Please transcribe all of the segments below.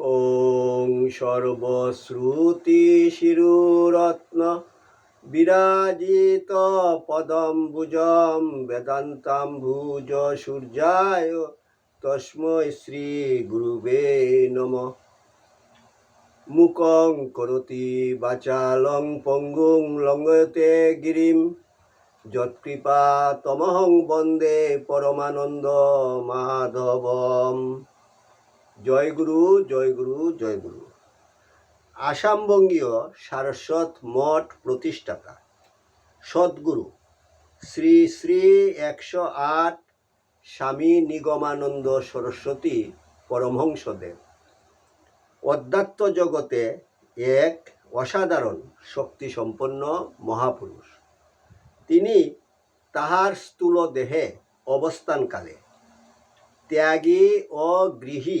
ওং সর্বশ্রুতি শিরুরত্ন বিরাজিত পদম্বুজম বেদান্তাম্বুজ সূর্যায় তস্ময় শ্রী গুরুবে নম। মুকং করতি বাচালং পঙ্গুং লঙ্গতে গিরিম। যৎকৃপা তমহং বন্দে পরমানন্দ মাধবম। জয় গুরু জয় গুরু জয় গুরু। আসামবঙ্গীয় সারস্বত মঠ প্রতিষ্ঠাতা, সদ্গুরু, শ্রী শ্রী একশো আট স্বামী নিগমানন্দ সরস্বতী পরমহংসদেব। অধ্যাত্ম জগতে এক অসাধারণ শক্তিসম্পন্ন মহাপুরুষ। তিনি তাহার স্থূল দেহে অবস্থানকালে ত্যাগী ও গৃহী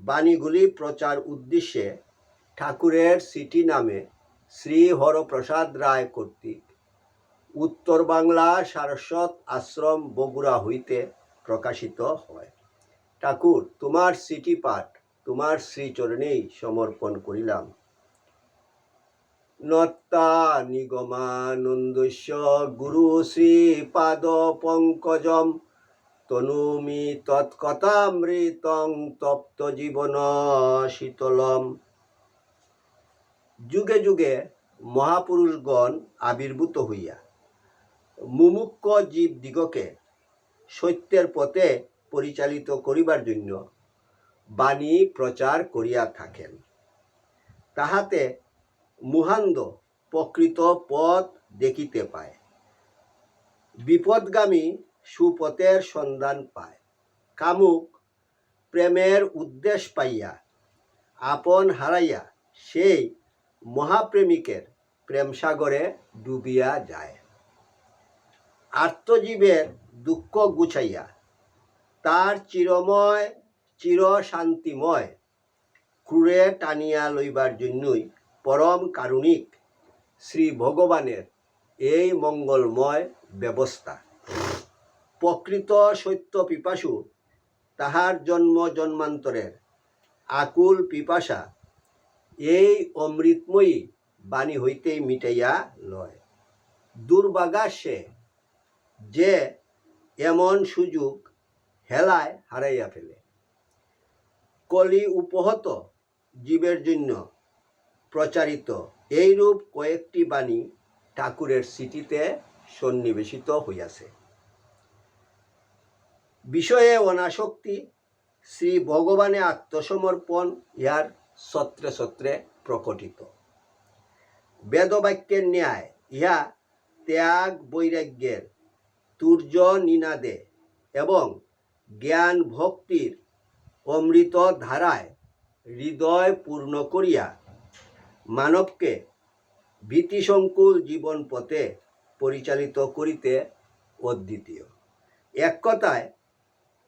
বাণীগুলি প্রচার উদ্দেশ্যে ঠাকুরের সিটি নামে শ্রী হরপ্রসাদ রায় কর্তৃক উত্তর বাংলা সারস্বত আশ্রম বগুড়া হইতে প্রকাশিত হয়। ঠাকুর, তোমার সিটি পাঠ, তোমার শ্রীচরণেই সমর্পণ করিলাম। নত্তা নিগমানন্দস্য গুরু শ্রীপাদ পঙ্কজম তনুমি তৎকথামৃতং তপ্ত জীবন শীতলম। যুগে যুগে মহাপুরুষগণ আবির্ভূত হইয়া মুমুক্ষ জীব দিগকে সত্যের পথে পরিচালিত করিবার জন্য বাণী প্রচার করিয়া থাকেন। তাহাতে মুহান্দ প্রকৃত পথ দেখিতে পায়। বিপদগামী সুপথের সন্ধান পায়। কামুক প্রেমের উদ্দেশ্য পাইয়া, আপন হারাইয়া সেই মহাপ্রেমিকের প্রেমসাগরে ডুবিয়া যায়। আত্মজীবের দুঃখ গুছাইয়া, তার চিরময় চির শান্তিময় ক্রুরে টানিয়া লইবার জন্যই পরম কারুণিক শ্রী ভগবানের এই মঙ্গলময় ব্যবস্থা। প্রকৃত সত্য পিপাসু, তাহার জন্ম জন্মান্তরের আকুল পিপাসা, এই অমৃতময়ী বাণী হইতেই মিটাইয়া লয়। দুর্ভাগা সে যে এমন সুযোগ হেলায় হারাইয়া ফেলে। কলি উপহত জীবের জন্য প্রচারিত এইরূপ কয়েকটি বাণী ঠাকুরের স্মৃতিতে সন্নিবেশিত হইয়াছে। বিষয়ে অনাসক্তি, শ্রী ভগবানে আত্মসমর্পণ ইহার সত্রে সত্রে প্রকটিত। বেদবাক্যের ন্যায় ইহা ত্যাগ বৈরাগ্যের তুর্য নিনাদে এবং জ্ঞান ভক্তির অমৃত ধারায় হৃদয় পূর্ণ করিয়া মানবকে ভীতিসংকুল জীবন পথে পরিচালিত করিতে অদ্বিতীয়। এক কথায়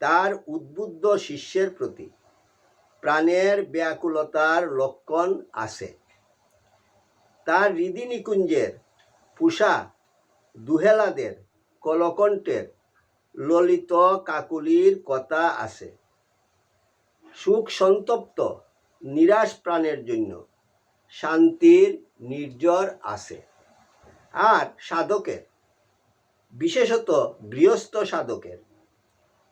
তার উদ্বুদ্ধ শিষ্যের প্রতি প্রাণের ব্যাকুলতার লক্ষণ আছে। তার হৃদি নিকুঞ্জের পুষা দুহেলাদের কলকণ্ঠের ললিত কাকুলির কথা আছে। সুখ সন্তপ্ত নিরাশ প্রাণের জন্য শান্তির নির্জর আছে। আর সাধকের, বিশেষত গৃহস্থ সাধকের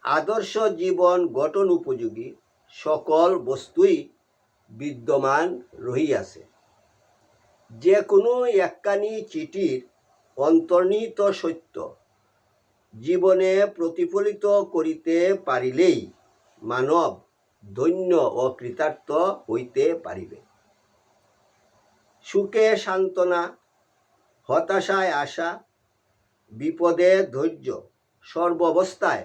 আদর্শ জীবন গঠন উপযোগী সকল বস্তুই বিদ্যমান রহিয়াছে। যে কোনো একখানি চিঠির অন্তর্নিহিত সত্য জীবনে প্রতিফলিত করিতে পারিলেই মানব ধন্য ও কৃতার্থ হইতে পারিবে। সুখে সান্ত্বনা, হতাশায় আশা, বিপদে ধৈর্য সর্বাবস্থায়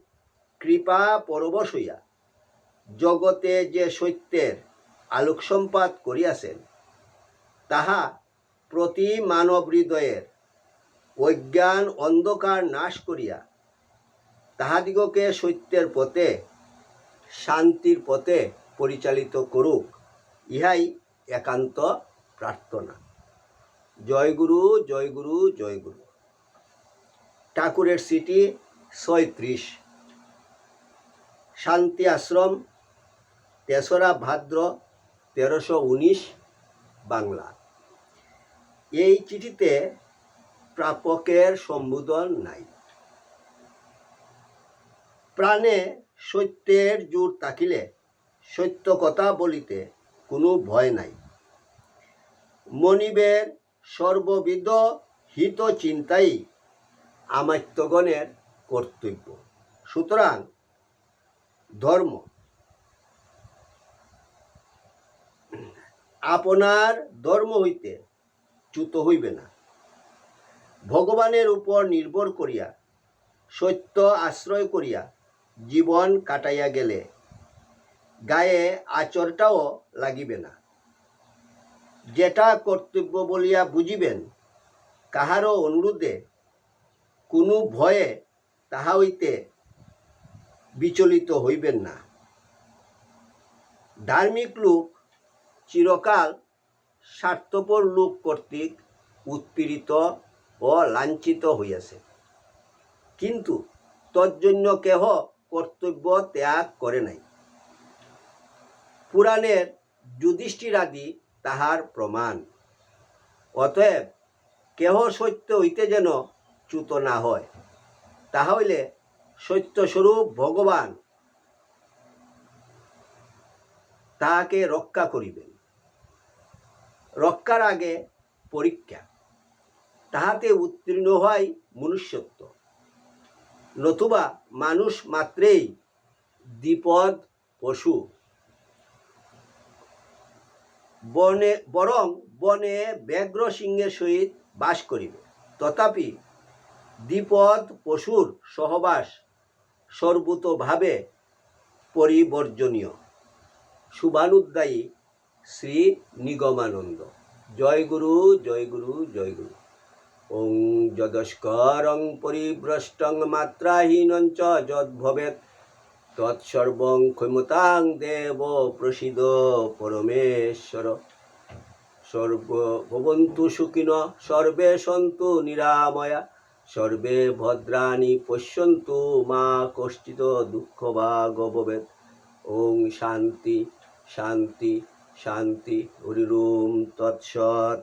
কৃপা পরবশ হইয়া জগতে যে সত্যের আলোক সম্পাদ করিয়াছেন, তাহা প্রতি মানব হৃদয়ের অজ্ঞান অন্ধকার নাশ করিয়া তাহাদিগকে সত্যের পথে, শান্তির পথে পরিচালিত করুক, ইহাই একান্ত প্রার্থনা। জয় গুরু জয় গুরু জয় গুরু। ঠাকুরের সিটি ছয়ত্রিশ। শান্তি আশ্রম, তেসরা ভাদ্র তেরোশো উনিশ বাংলা। এই চিঠিতে প্রাপকের সম্বোধন নাই। প্রাণে সত্যের জোর তাকিলে সত্য কথা বলিতে কোনো ভয় নাই। মনিবের সর্ববিধ হিত চিন্তাই আমাত্যগণের কর্তব্য। সুতরাং ধর্ম। আপনার ধর্ম হইতে চ্যুত হইবে না। ভগবানের উপর নির্ভর করিয়া, সত্য আশ্রয় করিয়া জীবন কাটাইয়া গেলে গায়ে আচরটাও লাগিবে না। যেটা কর্তব্য বলিয়া বুঝিবেন, কাহারও অনুরোধে কোনো ভয়ে তাহা হইতে বিচলিত হইবেন না। ধার্মিক লোক চিরকাল স্বার্থপর লোক কর্তৃক উৎপীড়িত ও লাঞ্ছিত হইয়াছে। কিন্তু তজ্জন্য কেহ কর্তব্য ত্যাগ করে নাই। পুরাণের যুধিষ্ঠিরাদি তাহার প্রমাণ। অতএব কেহ সত্য হইতে যেন চ্যুত না হয় তাহা হইলে সত্যস্বরূপ ভগবান তাহাকে রক্ষা করিবেন। রক্ষার আগে পরীক্ষা। তাহাতে উত্তীর্ণ হয় মনুষ্যত্ব। নতুবা মানুষ মাত্রেই দ্বিপদ পশু। বনে, বরং বনে ব্যাঘ্র সিংহের সহিত বাস করিবে। তথাপি দ্বিপদ পশুর সহবাস সর্বতভাবে পরিবর্জনীয়। শুভানুদ্দায়ী শ্রী নিগমানন্দ। জয় গুরু জয় গুরু জয় গুরু। ওং যদস্করং পরিভ্রষ্টং মাত্রাহীনং চ তৎসর্বং ক্ষমতাং দেব প্রসিদ পরমেশ্বর। সর্ব ভবন্তু সুখিন, সর্বে সন্তু নিরাময়া। সর্বে ভদ্রাণি পশ্যন্তু মা কষ্টিত দুঃখ বা গববেদ ওং শান্তি শান্তি শান্তি হরিরুম তৎসৎ।